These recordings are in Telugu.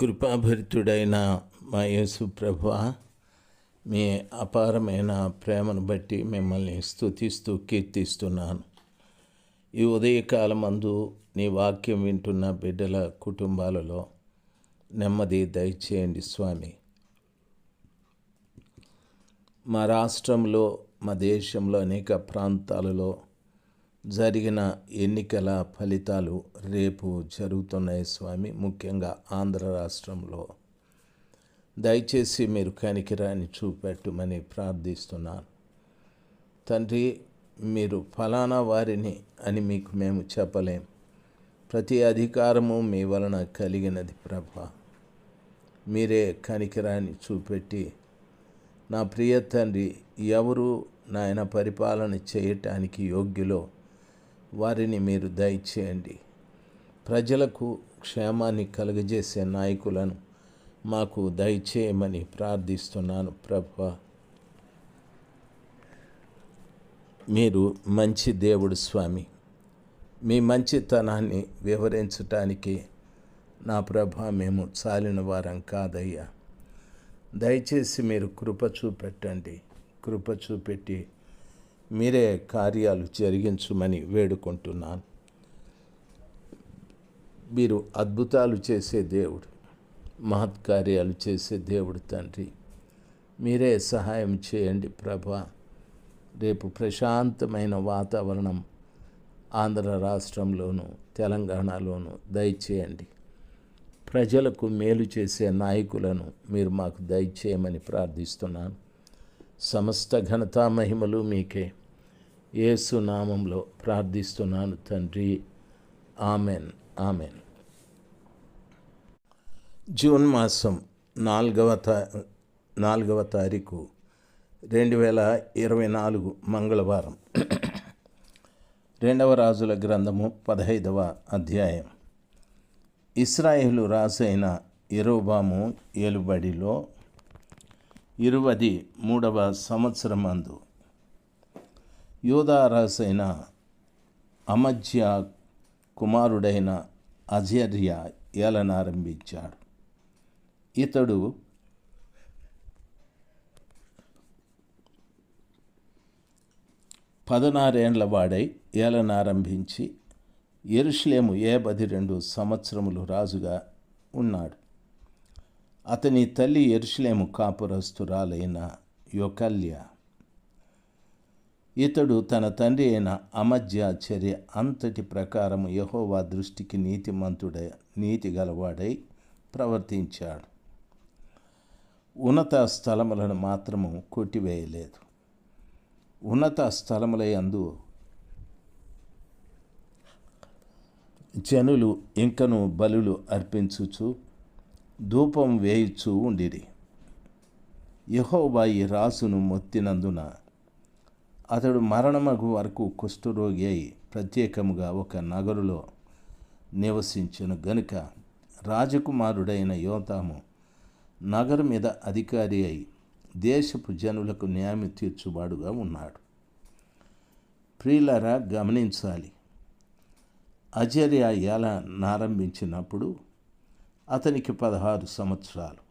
కృపాభరితుడైన మా యేసు ప్రభు మీ అపారమైన ప్రేమను బట్టి మిమ్మల్ని స్థుతిస్తూ కీర్తిస్తున్నాను. ఈ ఉదయకాలమందు నీ వాక్యం వింటున్న బిడ్డల కుటుంబాలలో నెమ్మది దయచేయండి స్వామి. మా రాష్ట్రంలో మా దేశంలో అనేక ప్రాంతాలలో జరిగిన ఎన్నికల ఫలితాలు రేపు జరుగుతున్నాయి స్వామి. ముఖ్యంగా ఆంధ్ర రాష్ట్రంలో. దయచేసి మీరు కనికిరాని చూపెట్టమని ప్రార్థిస్తున్నాను. తండ్రి మీరు ఫలానా వారిని అని మీకు మేము చెప్పలేం. ప్రతి అధికారము మీ వలన కలిగినది ప్రభ. మీరే కనికిరాని చూపెట్టి నా ప్రియ తండ్రి ఎవరు నాయన పరిపాలన చేయటానికి యోగ్యులో వారిని మీరు దయచేయండి. ప్రజలకు క్షేమాన్ని కలుగజేసే నాయకులను మాకు దయచేయమని ప్రార్థిస్తున్నాను ప్రభు. మీరు మంచి దేవుడు స్వామి. మీ మంచితనాన్ని వివరించటానికి నా ప్రభ మేము చాలిన వారం కాదయ్యా. దయచేసి మీరు కృప చూపెట్టండి. కృప చూపెట్టి మీరే కార్యాలు జరిగించమని వేడుకుంటున్నాను. మీరు అద్భుతాలు చేసే దేవుడు మహత్కార్యాలు చేసే దేవుడు తండ్రి. మీరే సహాయం చేయండి ప్రభా. రేపు ప్రశాంతమైన వాతావరణం ఆంధ్ర రాష్ట్రంలోను తెలంగాణలోను దయచేయండి. ప్రజలకు మేలు చేసే నాయకులను మీరు మాకు దయచేయమని ప్రార్థిస్తున్నాను. సమస్త ఘనతా మహిమలు మీకే. యేసు నామంలో ప్రార్థిస్తున్నాను తండ్రి. ఆమెన్. ఆమెన్. జూన్ మాసం నాలుగవ తా నాలుగవ తారీఖు రెండు వేల ఇరవై నాలుగు మంగళవారం. రెండవ రాజుల గ్రంథము పదహైదవ అధ్యాయం. ఇస్రాయేలు రాజైన ఇరోబాము ఏలుబడిలో ఇరువది మూడవ సంవత్సరమందు యోధారాసైన అమధ్య కుమారుడైన అజర్య ఏలనారంభించాడు. ఇతడు పదనారేండ్ల వాడై ఏలనారంభించి ఎరుషులేము పది రెండు సంవత్సరములు రాజుగా ఉన్నాడు. అతని తల్లి ఎరుషులేము కాపురస్తురాలైన యొకల్య. ఇతడు తన తండ్రి అయిన అమధ్య చర్య అంతటి ప్రకారం యహోవా దృష్టికి నీతిమంతుడై నీతి గలవాడై ప్రవర్తించాడు. ఉన్నత స్థలములను మాత్రము కొట్టివేయలేదు. ఉన్నత స్థలములయందు జనులు ఇంకను బలులు అర్పించుచు ధూపం వేయుచూ ఉండిరి. యహోబాయి రాసును మొత్తినందున అతడు మరణమగు వరకు కుష్ఠరోగి అయి ప్రత్యేకముగా ఒక నగరులో నివసించను. గనుక రాజకుమారుడైన యోతాము నగరం మీద అధికారి అయి దేశపు జనులకు న్యాయం తీర్చువాడుగా ఉన్నాడు. ప్రియులరా గమనించాలి. అజర్య ఎలా నారంభించినప్పుడు అతనికి పదహారు సంవత్సరాలు.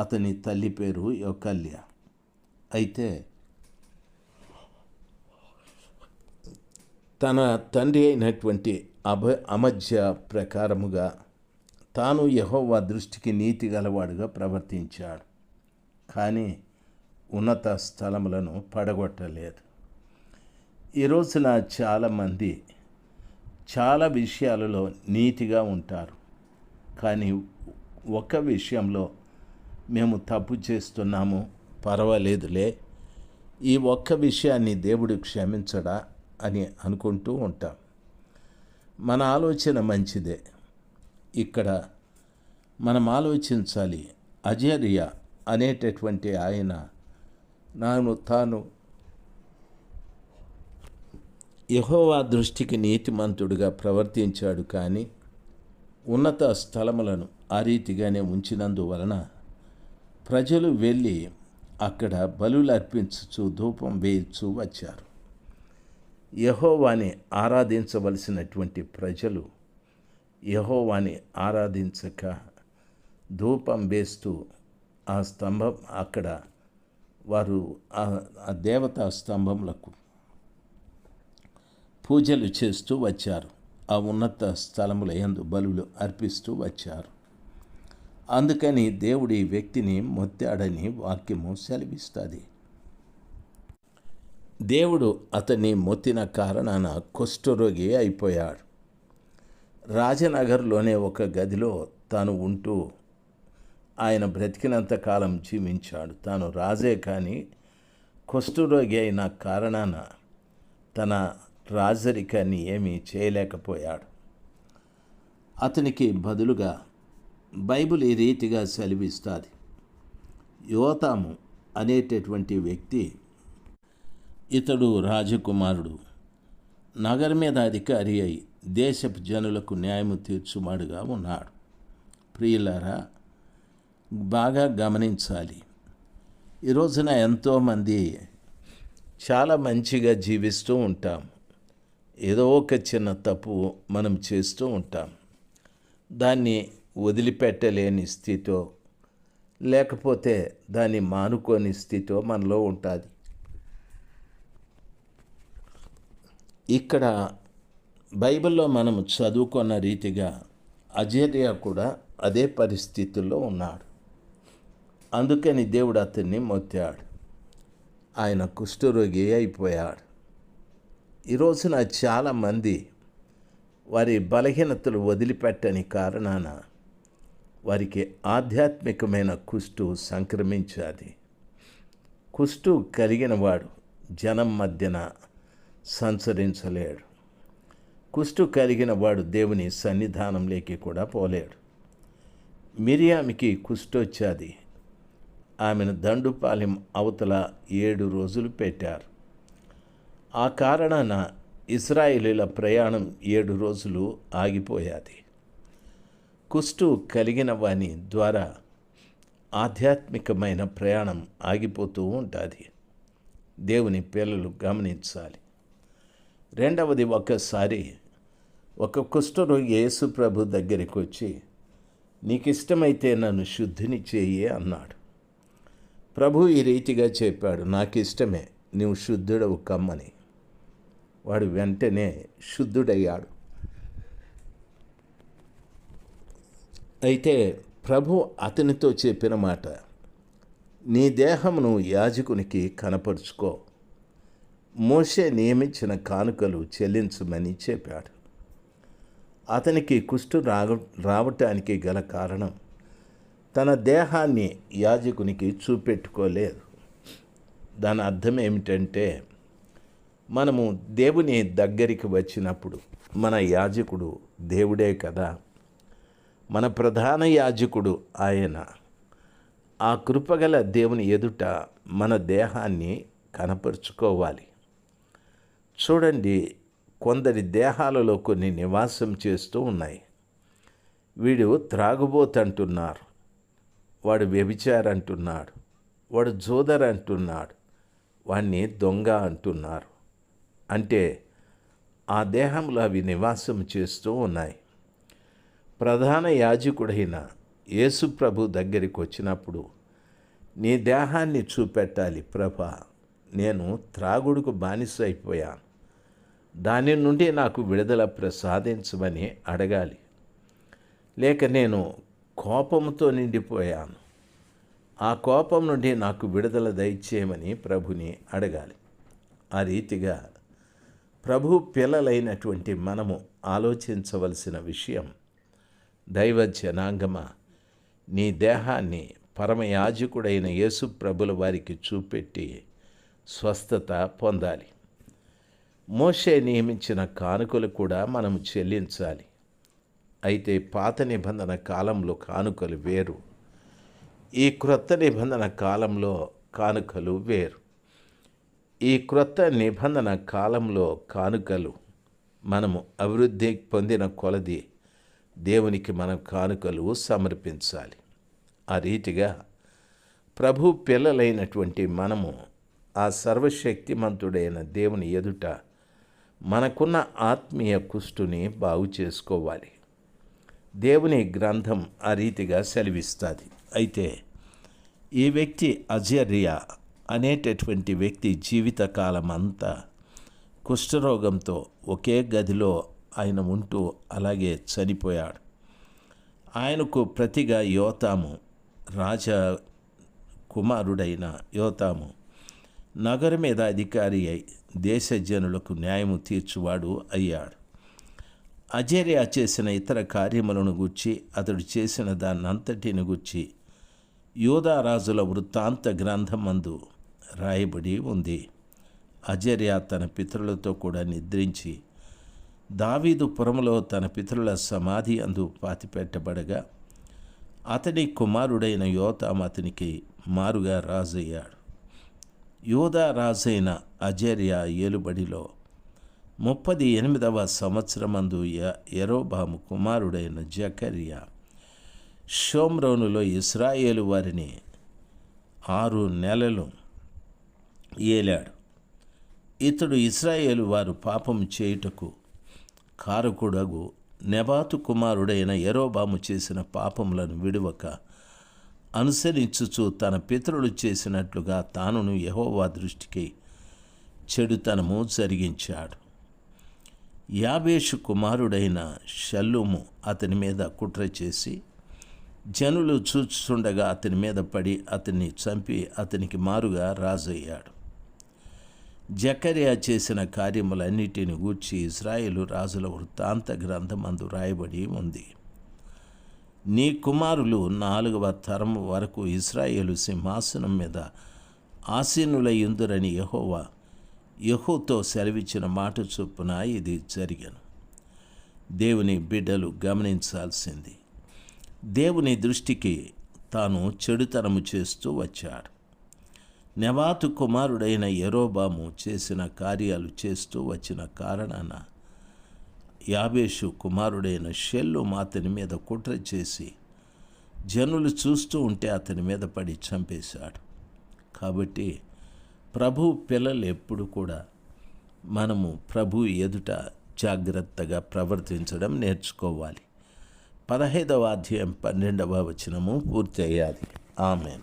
అతని తల్లి పేరు యొకల్య. అయితే తన తండ్రి అయినటువంటి అభ అమధ్య ప్రకారముగా తాను యహోవా దృష్టికి నీతి గలవాడుగా ప్రవర్తించాడు. కానీ ఉన్నత స్థలములను పడగొట్టలేదు. ఈ రోజున చాలామంది చాలా విషయాలలో నీతిగా ఉంటారు. కానీ ఒక విషయంలో మేము తప్పు చేస్తున్నాము పర్వాలేదులే. ఈ ఒక్క విషయాన్ని దేవుడు క్షమించడా అని అనుకుంటూ ఉంటాం. మన ఆలోచన మంచిదే. ఇక్కడ మనం ఆలోచించాలి అజర్య అనేటటువంటి ఆయన నాను తాను యహోవా దృష్టికి నీతిమంతుడుగా ప్రవర్తించాడు కానీ ఉన్నత స్థలములను ఆ రీతిగానే ఉంచినందువలన ప్రజలు వెళ్ళి అక్కడ బలులు అర్పించుచు ధూపం వేయచ్చు వచ్చారు. యహోవాని ఆరాధించవలసినటువంటి ప్రజలు యహోవాని ఆరాధించక ధూపం వేస్తూ ఆ స్తంభం అక్కడ వారు ఆ- ఆ దేవతా స్తంభములకు పూజలు చేస్తూ వచ్చారు. ఆ ఉన్నత స్థలముల యందు బలులు అర్పిస్తూ వచ్చారు. అందుకని దేవుడి వ్యక్తిని మొత్తాడని వాక్యము సెలవిస్తుంది. దేవుడు అతన్ని మొత్తిన కారణాన కుష్ఠరోగి అయిపోయాడు. రాజనగర్లోనే ఒక గదిలో తాను ఉంటూ ఆయన బ్రతికినంత కాలం జీవించాడు. తాను రాజే కానీ కుష్ఠరోగి అయిన కారణాన తన రాజరికాన్ని ఏమీ చేయలేకపోయాడు. అతనికి బదులుగా బైబిల్ ఈ రీతిగా సెలవిస్తుంది. యువతాము అనేటటువంటి వ్యక్తి ఇతడు రాజకుమారుడు. నగర మీద అధికారి అయి దేశపు జనులకు న్యాయము తీర్చుమాడుగా ఉన్నాడు. ప్రియులారా బాగా గమనించాలి. ఈ రోజున ఎంతోమంది చాలా మంచిగా జీవిస్తూ ఉంటాం. ఏదో ఒక చిన్న తప్పు మనం చేస్తూ ఉంటాం. దాన్ని వదిలిపెట్టలేని స్థితో లేకపోతే దాన్ని మానుకోని స్థితో మనలో ఉంటుంది. ఇక్కడ బైబిల్లో మనం చదువుకున్న రీతిగా అజర్య కూడా అదే పరిస్థితుల్లో ఉన్నాడు. అందుకని దేవుడు అతన్ని మొత్తాడు. ఆయన కుష్ఠరోగి అయిపోయాడు. ఈ రోజున చాలామంది వారి బలహీనతలు వదిలిపెట్టని కారణాన వారికి ఆధ్యాత్మికమైన కుష్టు సంక్రమించాది. కుష్టు కలిగిన వాడు జనం మధ్యన సంచరించలేడు. కుష్టు కలిగిన వాడు దేవుని సన్నిధానంలోకి కూడా పోలేడు. మిరియామికి కుష్టొచ్చాది. ఆమెను దండుపాలెం అవతల ఏడు రోజులు పెట్టారు. ఆ కారణాన ఇస్రాయేలీల ప్రయాణం ఏడు రోజులు ఆగిపోయాది. కుష్టు కలిగిన వాని ద్వారా ఆధ్యాత్మికమైన ప్రయాణం ఆగిపోతూ ఉంటుంది. దేవుని పిల్లలు గమనించాలి. రెండవది ఒకసారి ఒక కుష్ఠరోగి యేసు ప్రభు దగ్గరికి వచ్చి నీకు ఇష్టమైతే నన్ను శుద్ధిని చేయి అన్నాడు. ప్రభు ఈ రీతిగా చెప్పాడు నాకు ఇష్టమే నువ్వు శుద్ధుడవు కమ్మని. వాడు వెంటనే శుద్ధుడయ్యాడు. అయితే ప్రభు అతనితో చెప్పిన మాట నీ దేహమును యాజకునికి కనపరుచుకో. మోషే నియమించిన కానుకలు చెల్లించమని చెప్పాడు. అతనికి కుష్టు రావ రావటానికి గల కారణం తన దేహాన్ని యాజకునికి చూపెట్టుకోలేదు. దాని అర్థం ఏమిటంటే మనము దేవుని దగ్గరికి వచ్చినప్పుడు మన యాజకుడు దేవుడే కదా. మన ప్రధాన యాజకుడు ఆయన. ఆ కృపగల దేవుని ఎదుట మన దేహాన్ని కనపరుచుకోవాలి. చూడండి కొందరి దేహాలలో కొన్ని నివాసం చేస్తూ ఉన్నాయి. వీడు త్రాగుబోతంటున్నారు. వాడు వ్యభిచారంటున్నాడు. వాడు జోదర్ అంటున్నాడు వాణ్ణి దొంగ అంటున్నారు. అంటే ఆ దేహంలో అవి నివాసం చేస్తూ ఉన్నాయి. ప్రధాన యాజకుడైన యేసు ప్రభు దగ్గరికి వచ్చినప్పుడు నీ దేహాన్ని చూపెట్టాలి ప్రభ నేను త్రాగుడుకు బానిస అయిపోయాను దాని నుండి నాకు విడుదల ప్రసాదించమని అడగాలి. లేక నేను కోపంతో నిండిపోయాను. ఆ కోపం నుండి నాకు విడుదల దయచేయమని ప్రభుని అడగాలి. ఆ రీతిగా ప్రభు పిల్లలైనటువంటి మనము ఆలోచించవలసిన విషయం దైవ జనాంగమ నీ దేహాన్ని పరమయాజకుడైన యేసు ప్రభుల వారికి చూపెట్టి స్వస్థత పొందాలి. మోషే నియమించిన కానుకలు కూడా మనము చెల్లించాలి. అయితే పాత నిబంధన కాలంలో కానుకలు వేరు. ఈ క్రొత్త నిబంధన కాలంలో కానుకలు వేరు. ఈ క్రొత్త నిబంధన కాలంలో కానుకలు మనము అభివృద్ధి పొందిన కొలది దేవునికి మనం కానుకలు సమర్పించాలి. ఆ రీతిగా ప్రభు పిల్లలైనటువంటి మనము ఆ సర్వశక్తిమంతుడైన దేవుని ఎదుట మనకున్న ఆత్మీయ కుష్టుని బాగు చేసుకోవాలి. దేవుని గ్రంథం ఆ రీతిగా సెలవిస్తుంది. అయితే ఈ వ్యక్తి అజర్యా అనేటటువంటి వ్యక్తి జీవితకాలం అంతా కుష్ఠరోగంతో ఒకే గదిలో ఆయన ఉంటూ అలాగే చనిపోయాడు. ఆయనకు ప్రతిగా యోతాము రాజ కుమారుడైన యోతాము. నగరం మీద అధికారి అయి దేశ జనులకు న్యాయము తీర్చువాడు అయ్యాడు. అజేరియా చేసిన ఇతర కార్యములను గుచ్చి అతడు చేసిన దాన్నంతటిని గుచ్చి యోధారాజుల వృత్తాంత గ్రంథం మందు రాయబడి ఉంది. అజర్య తన పితరులతో కూడా నిద్రించి దావీదు పురములో తన పితరుల సమాధి అందు పాతిపెట్టబడగా అతని కుమారుడైన యోతాం అతనికి మారుగా రాజయ్యాడు. యోధా రాజైన అజర్య ఏలుబడిలో ముప్పది ఎనిమిదవ సంవత్సరమందు య- కుమారుడైన జకర్య షోమ్రోనులో ఇస్రాయేలు వారిని ఆరు నెలలు ఏలాడు. ఇతడు ఇస్రాయేలు వారు పాపం చేయుటకు కారకుడగు నెబాతు కుమారుడైన ఎరోబాము చేసిన పాపములను విడువక అనుసరించుచు తన పితరులు చేసినట్లుగా తానును యహోవా దృష్టికి చెడుతనము జరిగించాడు. యాబేషు కుమారుడైన షల్లుము అతని మీద కుట్ర చేసి జనులు చూచుచుండగా అతని మీద పడి అతన్ని చంపి అతనికి మారుగా రాజయ్యాడు. జకర్యా చేసిన కార్యములన్నిటిని గూర్చి ఇస్రాయేలు రాజుల వృత్తాంత గ్రంథమందు రాయబడి ఉంది. నీ కుమారులు నాలుగవ తరం వరకు ఇస్రాయేలు సింహాసనం మీద ఆసీనులయ్యుందురని యహోవా యహోతో సెలవిచ్చిన మాట చొప్పున ఇది జరిగను. దేవుని బిడ్డలు గమనించాల్సింది. దేవుని దృష్టికి తాను చెడుతనము చేస్తూ వచ్చాడు. నెవాతు కుమారుడైన ఎరోబాము చేసిన కార్యాలు చేస్తూ వచ్చిన కారణాన యాబేషు కుమారుడైన షెల్లు అతని మీద కుట్ర చేసి జనులు చూస్తూ ఉంటే అతని మీద పడి చంపేశాడు. కాబట్టి ప్రభు పిల్లలు ఎప్పుడు కూడా మనము ప్రభు ఎదుట జాగ్రత్తగా ప్రవర్తించడం నేర్చుకోవాలి. పదహైదవ అధ్యాయం పన్నెండవ వచనము పూర్తి అయ్యాలి ఆమెన్.